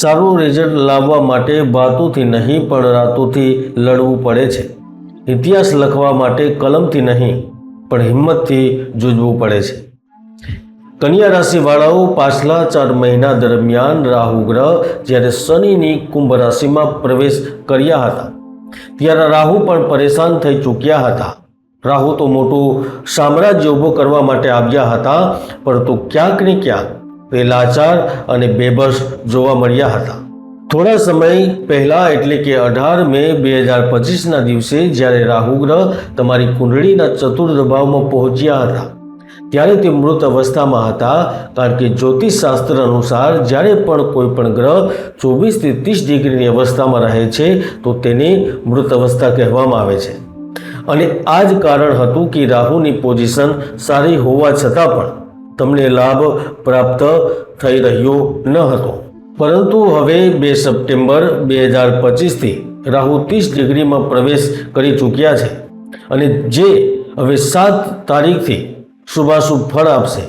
સારું રિઝલ્ટ લાવવા માટે વાતોથી નહીં, પણ રાતોથી લડવું પડે છે. ઇતિહાસ લખવા માટે કલમથી નહીં, પણ હિંમતથી જૂજવું પડે છે. કન્યા રાશિવાળાઓ પાછલા ચાર મહિના દરમિયાન રાહુ ગ્રહ જ્યારે શનિની કુંભ રાશિમાં પ્રવેશ કર્યા હતા, ત્યારે રાહુ પણ પરેશાન થઈ ચૂક્યા હતા. રાહુ તો મોટું સામ્રાજ્ય ઊભું કરવા માટે આવ્યા હતા, પરંતુ ક્યાંક ને ક્યાંક તે લાચાર અને બેબસ જોવા મળ્યા હતા. થોડા સમય પહેલા, એટલે કે અઢાર મે બે હજાર પચીસના દિવસે, જ્યારે રાહુ ગ્રહ તમારી કુંડળીના ચતુર્થ ભાવમાં પહોંચ્યા હતા, ત્યારે તે મૃત અવસ્થામાં હતા, કારણ કે જ્યોતિષ શાસ્ત્ર અનુસાર જ્યારે પણ કોઈ પણ ગ્રહ ચોવીસથી ત્રીસ ડિગ્રીની અવસ્થામાં રહે છે, તો તેને મૃત અવસ્થા કહેવામાં આવે છે. અને આ જ કારણ હતું કે રાહુની પોઝિશન સારી હોવા છતાં પણ તમને લાભ પ્રાપ્ત થઈ રહ્યો ન હતો. પરંતુ હવે બે સપ્ટેમ્બર બે હજાર પચીસથી રાહુ ત્રીસ ડિગ્રીમાં પ્રવેશ કરી ચૂક્યા છે અને જે હવે સાત તારીખથી શુભાશુભ ફળ આપશે.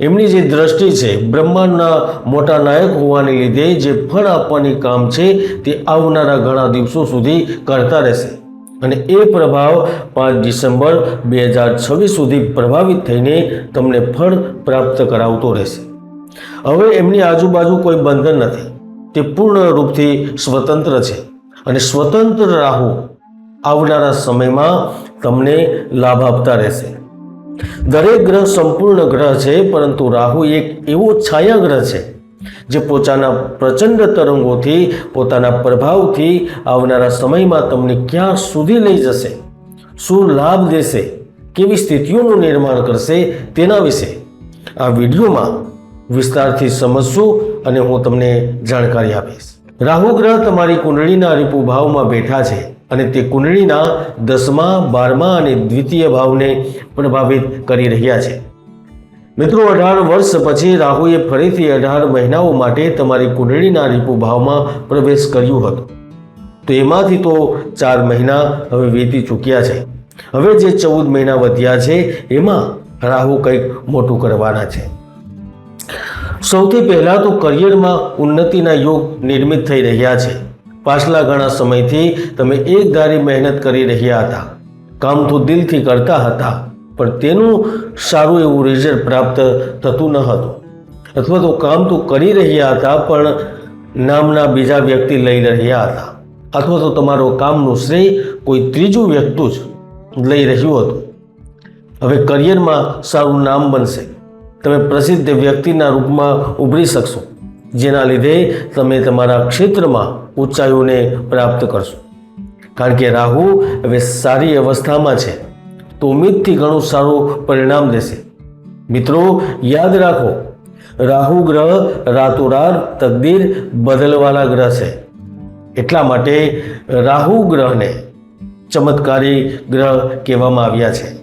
એમની જે દ્રષ્ટિ છે, બ્રહ્માંડના મોટા નાયક હોવાને લીધે જે ફળ આપવાની કામ છે તે આવનારા ઘણા દિવસો સુધી કરતા રહેશે. અને એ પ્રભાવ પાંચ ડિસેમ્બર બે હજાર છવ્વીસ સુધી પ્રભાવિત થઈને તમને ફળ પ્રાપ્ત કરાવતો રહેશે. હવે એમની આજુબાજુ કોઈ બંધન નથી. તે પૂર્ણ રૂપથી સ્વતંત્ર છે અને સ્વતંત્ર રાહુ આવનારા સમયમાં તમને લાભ આપતા રહેશે. દરેક ગ્રહ સંપૂર્ણ ગ્રહ છે, પરંતુ રાહુ એક એવો છાયા ગ્રહ છે જે પોતાના પ્રચંડ તરંગોથી, પોતાના પ્રભાવથી આવનારા સમયમાં તમને ક્યાં સુધી લઈ જશે? શું લાભ દેશે? કેવી સ્થિતિઓનું નિર્માણ કરશે તેના વિશે આ વિડીયોમાં વિસ્તારથી સમજશું અને હું તમને જાણકારી આપીશ. રાહુ ગ્રહ તમારી કુંડળીના રીપુ ભાવમાં બેઠા છે અને તે કુંડળીના દસમા, બારમા અને દ્વિતીય ભાવને પ્રભાવિત કરી રહ્યા છે. મિત્રો, અઢાર વર્ષ પછી રાહુએ ફરીથી અઢાર મહિનાઓ માટે તમારી કુંડળીના રીપુ ભાવમાં પ્રવેશ કર્યું હતું. તો એમાંથી તો ચાર મહિના હવે વીતી ચૂક્યા છે. હવે જે ચૌદ મહિના વધ્યા છે, એમાં રાહુ કંઈક મોટું કરવાના છે. સૌથી પહેલાં તો કરિયરમાં ઉન્નતિના યોગ નિર્મિત થઈ રહ્યા છે. પાછલા ઘણા સમયથી તમે એક ધારી મહેનત કરી રહ્યા હતા. કામ તો દિલથી કરતા હતા. પણ તેનું સારું એવું રિઝલ્ટ પ્રાપ્ત થતું ન હતું. અથવા તો કામ તો કરી રહ્યા હતા, પણ નામના બીજા વ્યક્તિ લઈ રહ્યા હતા. અથવા તો તમારો કામનું શ્રેય કોઈ ત્રીજું વ્યક્તિ જ લઈ રહ્યું હતું. હવે કરિયરમાં સારું નામ બનશે. તમે પ્રસિદ્ધ વ્યક્તિના રૂપમાં ઉભરી શકશો, જેના લીધે તમે તમારા ક્ષેત્રમાં ઊંચાઈઓને પ્રાપ્ત કરશો. કારણ કે રાહુ હવે સારી અવસ્થામાં છે. તો ઉમ્મીદથી ઘણું સારું પરિણામ દેશે. મિત્રો, યાદ રાખો, રાહુ ગ્રહ રાતોરાત તકદીર બદલવાના ગ્રહ છે. એટલા માટે રાહુ ગ્રહને ચમત્કારી ગ્રહ કહેવામાં આવ્યા છે.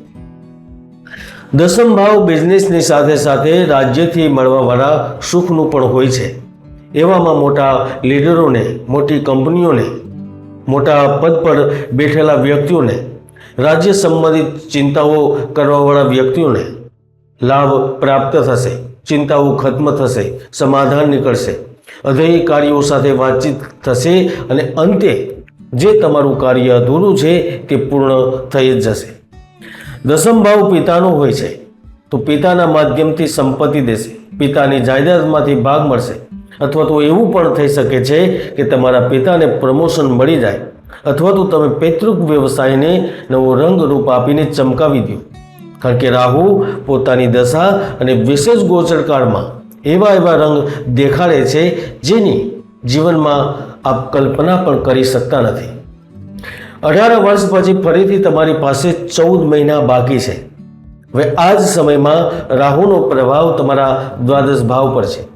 દસમ ભાવ બિઝનેસની સાથે સાથે રાજ્યથી મળવાવાળા સુખનું પણ હોય છે. એવામાં મોટા લીડરોને, મોટી કંપનીઓને, મોટા પદ પર બેઠેલા વ્યક્તિઓને રાજ્ય સંબંધિત ચિંતાઓ કરવાવાળા વ્યક્તિઓને લાભ પ્રાપ્ત થશે, ચિંતાઓ ખત્મ થશે, સમાધાન નીકળશે. અધિકારીઓ સાથે વાતચીત થશે અને અંતે જે તમારું કાર્ય અધૂરું છે તે પૂર્ણ થઈ જ જશે. દસમ ભાવ પિતાનો હોય છે, તો પિતાના માધ્યમથી સંપત્તિ દેશે. પિતાની જાયદાદમાંથી ભાગ મળશે. અથવા તો એવું પણ થઈ શકે છે કે તમારા પિતાને પ્રમોશન મળી જાય અથવા તો તમે પૈતૃક વ્યવસાયને નવો રંગ રૂપ આપીને ચમકાવી દો. કારણ કે રાહુ પોતાની દશા અને વિશેષ ગોચરકાળમાં એવા એવા રંગ દેખાડે છે જેની જીવનમાં આપ કલ્પના પણ કરી શકતા નથી. અઢાર વર્ષ પછી ફરીથી તમારી પાસે ચૌદ મહિના બાકી છે. હવે આ જ સમયમાં રાહુનો પ્રભાવ તમારા દ્વાદશ ભાવ પર છે.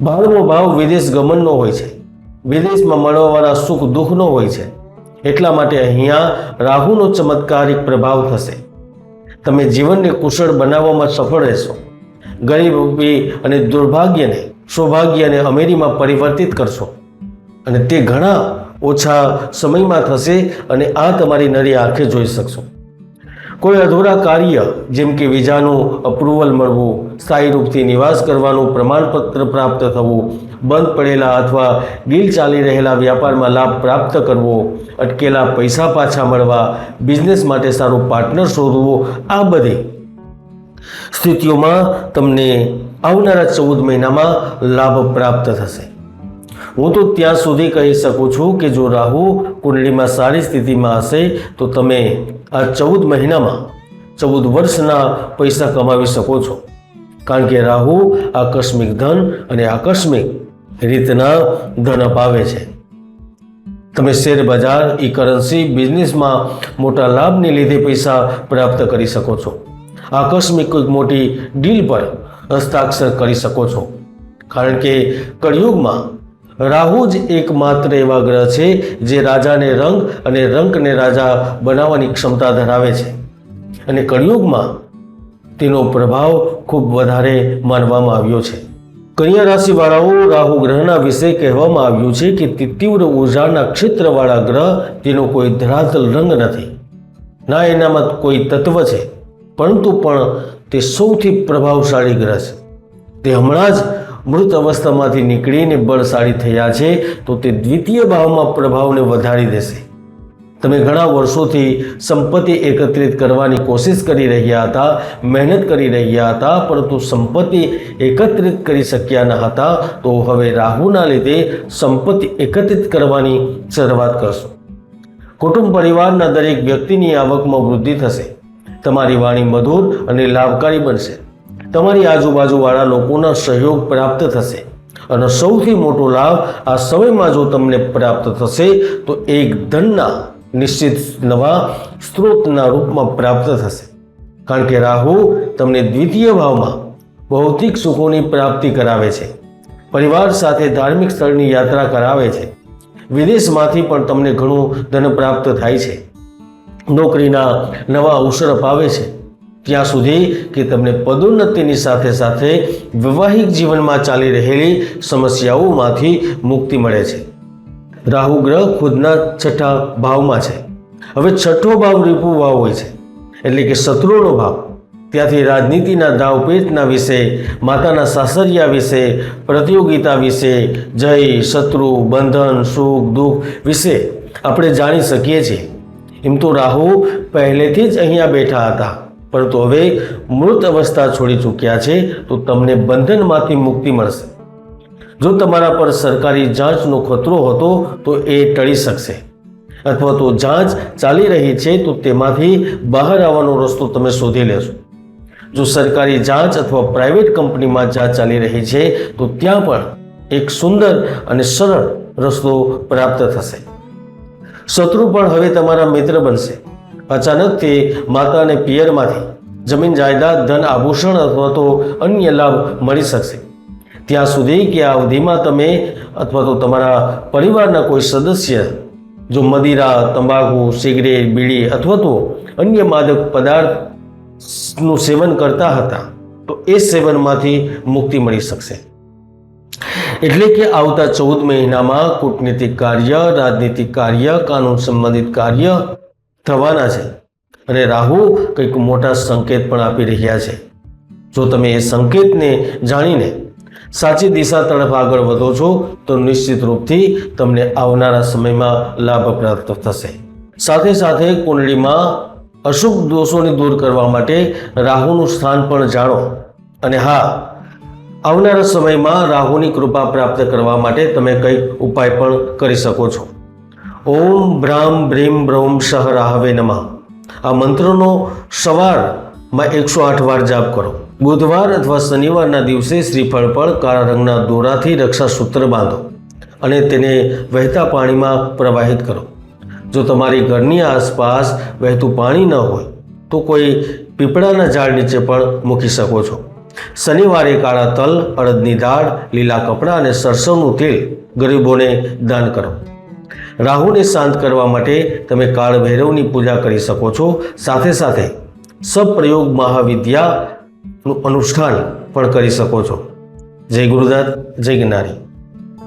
બારમો ભાવ વિદેશ ગમનનો હોય છે. વિદેશમાં મળવાવાળા સુખ દુઃખનો હોય છે, એટલા માટે અહીંયા રાહુનો ચમત્કારિક પ્રભાવ થશે. તમે જીવનને કુશળ બનાવવામાં સફળ રહેશો. ગરીબી અને દુર્ભાગ્યને સૌભાગ્યને અમેરીમાં પરિવર્તિત કરશો. અને તે ઘણા ઓછા સમયમાં થશે અને આ તમારી નરી આંખે જોઈ શકશો. કોઈ અધૂરા કાર્ય, જેમ કે વિઝાનું અપ્રુવલ મળવું, સ્થાયી રૂપથી નિવાસ કરવાનું, પ્રમાણપત્ર પ્રાપ્ત થવું, બંધ પડેલા અથવા ડીલ ચાલી રહેલા વ્યાપારમાં લાભ પ્રાપ્ત કરવો, અટકેલા પૈસા પાછા મળવા બિઝનેસ માટે સારું પાર્ટનર શોધવો, આ બધી સ્થિતિઓમાં તમને આવનારા ચૌદ મહિનામાં લાભ પ્રાપ્ત થશે. હું તો ત્યાં સુધી કહી શકું છું કે જો રાહુ કુંડળીમાં સારી સ્થિતિમાં હશે, તો તમે આ ચૌદ મહિનામાં ચૌદ વર્ષના પૈસા કમાવી શકો છો. કારણ કે રાહુ આકસ્મિક ધન અને આકસ્મિક રીતના ધન અપાવે છે. તમે શેર બજાર ઈ કરન્સી બિઝનેસમાં મોટા લાભને લીધે પૈસા પ્રાપ્ત કરી શકો છો. આકસ્મિક કોઈક મોટી ડીલ પર હસ્તાક્ષર કરી શકો છો. કારણ કે કળિયુગમાં રાહુ જ એકમાત્ર એવા ગ્રહ છે જે રાજાને રંગ અને રંકને રાજા બનાવવાની ક્ષમતા ધરાવે છે. અને કળિયુગમાં તેનો પ્રભાવ ખૂબ વધારે માનવામાં આવ્યો છે. કન્યા રાશિવાળાઓ રાહુ ગ્રહના વિશે કહેવામાં આવ્યું છે કે તે, તીવ્ર ઉર્જાના ક્ષેત્રવાળા ગ્રહ તેનો કોઈ ધરાતલ રંગ નથી. ના એનામાં કોઈ તત્વ છે, પરંતુ પણ તે સૌથી પ્રભાવશાળી ગ્રહ છે. તે હમણાં જ મૃત અવસ્થામાંથી નીકળીને બળશાળી થયા છે, તો તે દ્વિતીય ભાવમાં પ્રભાવને વધારી દેશે. તમે ઘણા વર્ષોથી સંપત્તિ એકત્રિત કરવાની કોશિશ કરી રહ્યા હતા, મહેનત કરી રહ્યા હતા, પરંતુ સંપત્તિ એકત્રિત કરી શક્યા ન હતા, તો હવે રાહુના લીધે સંપત્તિ એકત્રિત કરવાની શરૂઆત કરશો. કુટુંબ પરિવારના દરેક વ્યક્તિની આવકમાં વૃદ્ધિ થશે. તમારી વાણી મધુર અને લાભકારી બનશે. તમારી આજુબાજુવાળા લોકોના સહયોગ પ્રાપ્ત થશે અને સૌથી મોટો લાભ આ સમયમાં જો તમને પ્રાપ્ત થશે, તો એક ધનના નિશ્ચિત નવા સ્ત્રોતના રૂપમાં પ્રાપ્ત થશે. કારણ કે રાહુ તમને દ્વિતીય ભાવમાં ભૌતિક સુખોની પ્રાપ્તિ કરાવે છે. પરિવાર સાથે ધાર્મિક સ્થળની યાત્રા કરાવે છે. વિદેશમાંથી પણ તમને ઘણું ધન પ્રાપ્ત થાય છે. નોકરીના નવા અવસર અપાવે છે. ત્યાં સુધી કે તમને પદોન્નતિની સાથે સાથે વૈવાહિક જીવનમાં ચાલી રહેલી સમસ્યાઓમાંથી મુક્તિ મળે છે. રાહુ ગ્રહ ખુદના છઠ્ઠા ભાવમાં છે. હવે છઠ્ઠો ભાવ રીપુ ભાવ હોય છે. એટલે કે શત્રુનો ભાવ. ત્યાંથી રાજનીતિના દાવપેટના વિશે, માતાના સાસરિયા વિશે, પ્રતિયોગિતા વિશે, જય, શત્રુ, બંધન, સુખ, દુઃખ વિશે આપણે જાણી શકીએ છીએ. એમ તો રાહુ પહેલેથી જ અહીંયા બેઠા હતા. પરંતુ હવે મૃત અવસ્થા છોડી ચૂક્યા છે, તો તમને બંધનમાંથી મુક્તિ મળશે. જો તમારા પર સરકારી જાંચનો ખતરો હતો, તો એ ટળી શકશે. અથવા તો જાંચ ચાલી રહી છે, તો તેમાંથી બહાર આવવાનો રસ્તો તમે શોધી લેશો. જો સરકારી જાંચ અથવા પ્રાઇવેટ કંપનીમાં જાંચ ચાલી રહી છે, તો ત્યાં પણ એક સુંદર અને સરળ રસ્તો પ્રાપ્ત થશે. શત્રુ પણ હવે તમારા મિત્ર બનશે. અચાનકથી માતા અને પિયરમાંથી જમીન જાયદાદ, ધન આભૂષણ અથવા તો અન્ય લાભ મળી શકશે. ત્યાં સુધી કે આ અવધિમાં તમે અથવા તો તમારા પરિવારના કોઈ સદસ્ય જો મદિરા, તંબાકુ, સિગરેટ, બીડી અથવા તો અન્ય માદક પદાર્થનું સેવન કરતા હતા, તો એ સેવનમાંથી મુક્તિ મળી શકશે. એટલે કે આવતા ચૌદ મહિનામાં કૂટનીતિક કાર્ય, રાજનીતિક કાર્ય, કાનૂન સંબંધિત કાર્ય થવાના છે. અને રાહુ કંઈક મોટા સંકેત પણ આપી રહ્યા છે. જો તમે એ સંકેતને જાણીને સાચી દિશા તરફ આગળ વધો છો, તો નિશ્ચિત રૂપથી તમને આવનારા સમયમાં લાભ પ્રાપ્ત થશે. સાથે સાથે કુંડળીમાં અશુભ દોષોને દૂર કરવા માટે રાહુનું સ્થાન પણ જાણો. અને હા, આવનારા સમયમાં રાહુની કૃપા પ્રાપ્ત કરવા માટે તમે કંઈક ઉપાય પણ કરી શકો છો. ઓમ બ્રામ બ્રીમ બ્રહ્મ સહ રાહવે નમઃ. આ મંત્રનો સવારમાં એકસો આઠ વાર જાપ કરો. બુધવાર અથવા શનિવારના દિવસે શ્રીફળ પર કાળા રંગના દોરાથી રક્ષાસૂત્ર બાંધો અને તેને વહેતા પાણીમાં પ્રવાહિત કરો. જો તમારી ઘરની આસપાસ વહેતું પાણી ન હોય, તો કોઈ પીપળાના ઝાડ નીચે પણ મૂકી શકો છો. શનિવારે કાળા તલ, અડદની દાળ, લીલા કપડાં અને સરસવનું તેલ ગરીબોને દાન કરો. રાહુને શાંત કરવા માટે તમે કાળભૈરવની પૂજા કરી શકો છો. સાથે સાથે સપ્રયોગ મહાવિદ્યાનું અનુષ્ઠાન પણ કરી શકો છો. જય ગુરુદત્ત, જય જ્ઞાની.